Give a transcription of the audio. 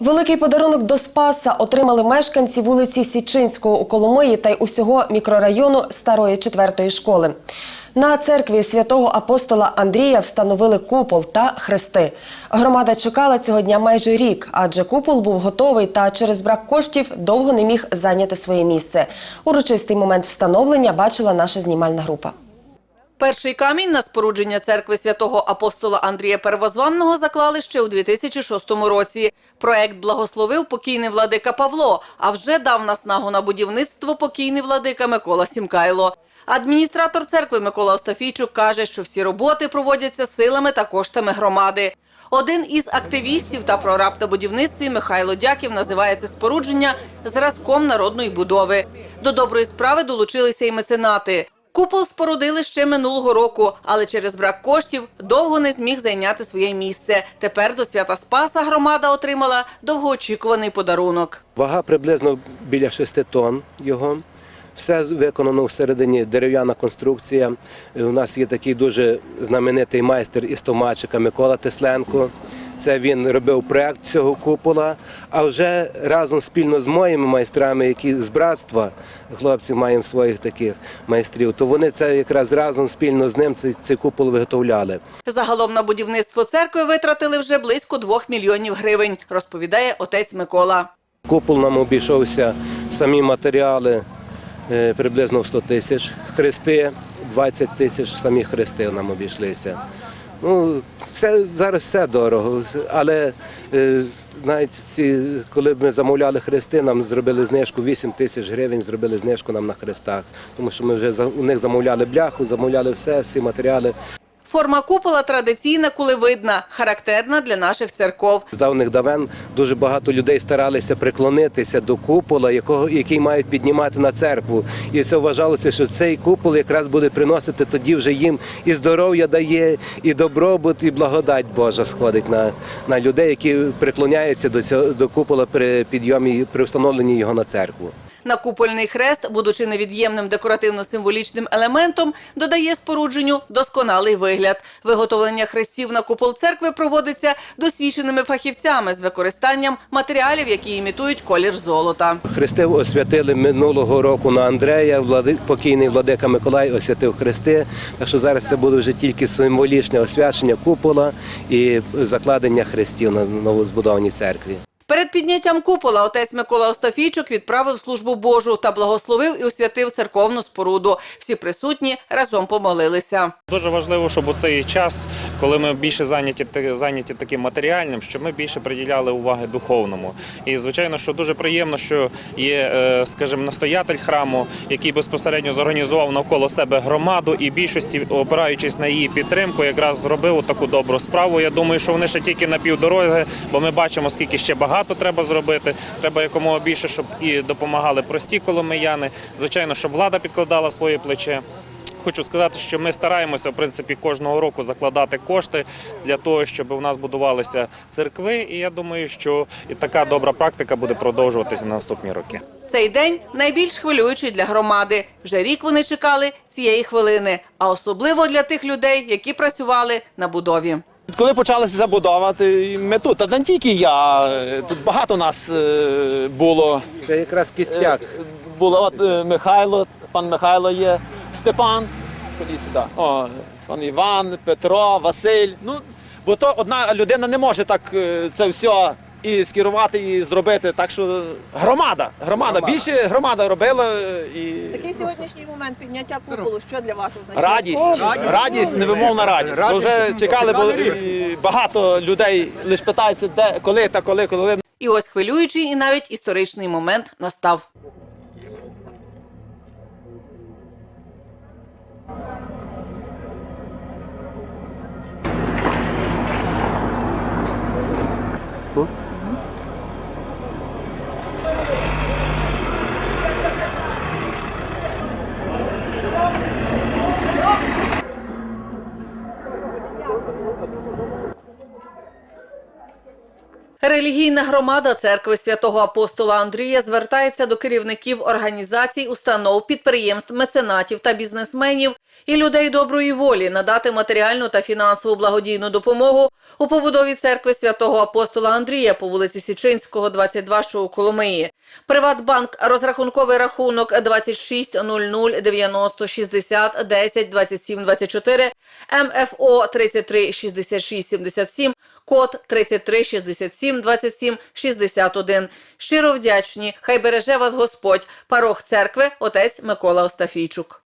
Великий подарунок до Спаса отримали мешканці вулиці Січинського у Коломиї та й усього мікрорайону старої четвертої школи. На церкві святого апостола Андрія встановили купол та хрести. Громада чекала цього дня майже рік, адже купол був готовий та через брак коштів довго не міг зайняти своє місце. Урочистий момент встановлення бачила наша знімальна група. Перший камінь на спорудження церкви святого апостола Андрія Первозванного заклали ще у 2006 році. Проект благословив покійний владика Павло, а вже дав наснагу на будівництво покійний владика Микола Сімкайло. Адміністратор церкви Микола Остафійчук каже, що всі роботи проводяться силами та коштами громади. Один із активістів та прораб на будівництві Михайло Дяків називає це спорудження зразком народної будови. До доброї справи долучилися й меценати. Купол спорудили ще минулого року, але через брак коштів довго не зміг зайняти своє місце. Тепер до свята Спаса громада отримала довгоочікуваний подарунок. Вага приблизно біля 6 тонн його. Все виконано всередині дерев'яна конструкція. У нас є такий дуже знаменитий майстер із томатчика Микола Тесленко. Це він робив проект цього купола. А вже разом спільно з моїми майстрами, які з братства, хлопці маємо своїх таких майстрів, то вони це якраз разом спільно з ним цей, цей купол виготовляли. Загалом на будівництво церкви витратили вже близько двох мільйонів гривень, розповідає отець Микола. Купол нам обійшовся самі матеріали е, приблизно в 100 тисяч. Хрести 20 тисяч, самі хрести нам обійшлися. Ну, це, зараз все дорого, але е, навіть ці, коли ми замовляли хрести, нам зробили знижку 8 тисяч гривень, зробили знижку нам на хрестах, тому що ми вже у них замовляли бляху, замовляли все, всі матеріали. Форма купола традиційна, кулевидна, характерна для наших церков. З давних давен дуже багато людей старалися приклонитися до купола, якого який мають піднімати на церкву. І це вважалося, що цей купол якраз буде приносити тоді вже їм і здоров'я дає, і добробут, і благодать Божа сходить на, на людей, які приклоняються до цього до купола при підйомі при встановленні його на церкву. Накупольний хрест, будучи невід'ємним декоративно-символічним елементом, додає спорудженню досконалий вигляд. Виготовлення хрестів на купол церкви проводиться досвідченими фахівцями з використанням матеріалів, які імітують колір золота. Хрести освятили минулого року на Андрея. Покійний владика Миколай освятив хрести. Так що зараз це буде вже тільки символічне освячення купола і закладення хрестів на новозбудованій церкві. Перед підняттям купола отець Микола Остафійчук відправив службу Божу та благословив і освятив церковну споруду. Всі присутні разом помолилися. Дуже важливо, щоб у цей час, коли ми більше зайняті зайняті таким матеріальним, щоб ми більше приділяли уваги духовному. І звичайно, що дуже приємно, що є, е, скажімо, настоятель храму, який безпосередньо зорганізував навколо себе громаду, і більшості, опираючись на її підтримку, якраз зробив таку добру справу. Я думаю, що вони ще тільки на півдороги, бо ми бачимо, скільки ще багато треба зробити. Треба якомога більше, щоб і допомагали прості коломияни. Звичайно, щоб влада підкладала своє плече. Хочу сказати, що ми стараємося в принципі кожного року закладати кошти для того, щоб у нас будувалися церкви. І я думаю, що і така добра практика буде продовжуватися на наступні роки. Цей день найбільш хвилюючий для громади. Вже рік вони чекали цієї хвилини, а особливо для тих людей, які працювали на будові. Коли почалася забудова, ми тут, та не тільки я, е, тут багато нас е, було. Це якраз кістяк. Було от е, Михайло, пан Михайло є, Степан, ходіть сюди. О, пан Іван, Петро, Василь. Ну, бо то одна людина не може так е, це все і скерувати, і зробити. Так що громада, громада, більше громада робила і Такий сьогоднішній момент підняття куполу, що для вас означає? радість, радість, невимовна радість. Бо вже чекали, бо і багато людей лише питаються, де коли та коли, коли. І ось хвилюючий і навіть історичний момент настав. Релігійна громада церкви святого апостола Андрія звертається до керівників організацій, установ, підприємств, меценатів та бізнесменів і людей доброї волі надати матеріальну та фінансову благодійну допомогу у побудові церкви святого апостола Андрія по вулиці Січинського, 22, що у Коломиї. Приватбанк розрахунковий рахунок 26 00 90 60 10 27 24 МФО 33 66 77 код 33 67 27 61. Щиро вдячні. Хай береже вас Господь. Парох церкви, отець Микола Остафійчук.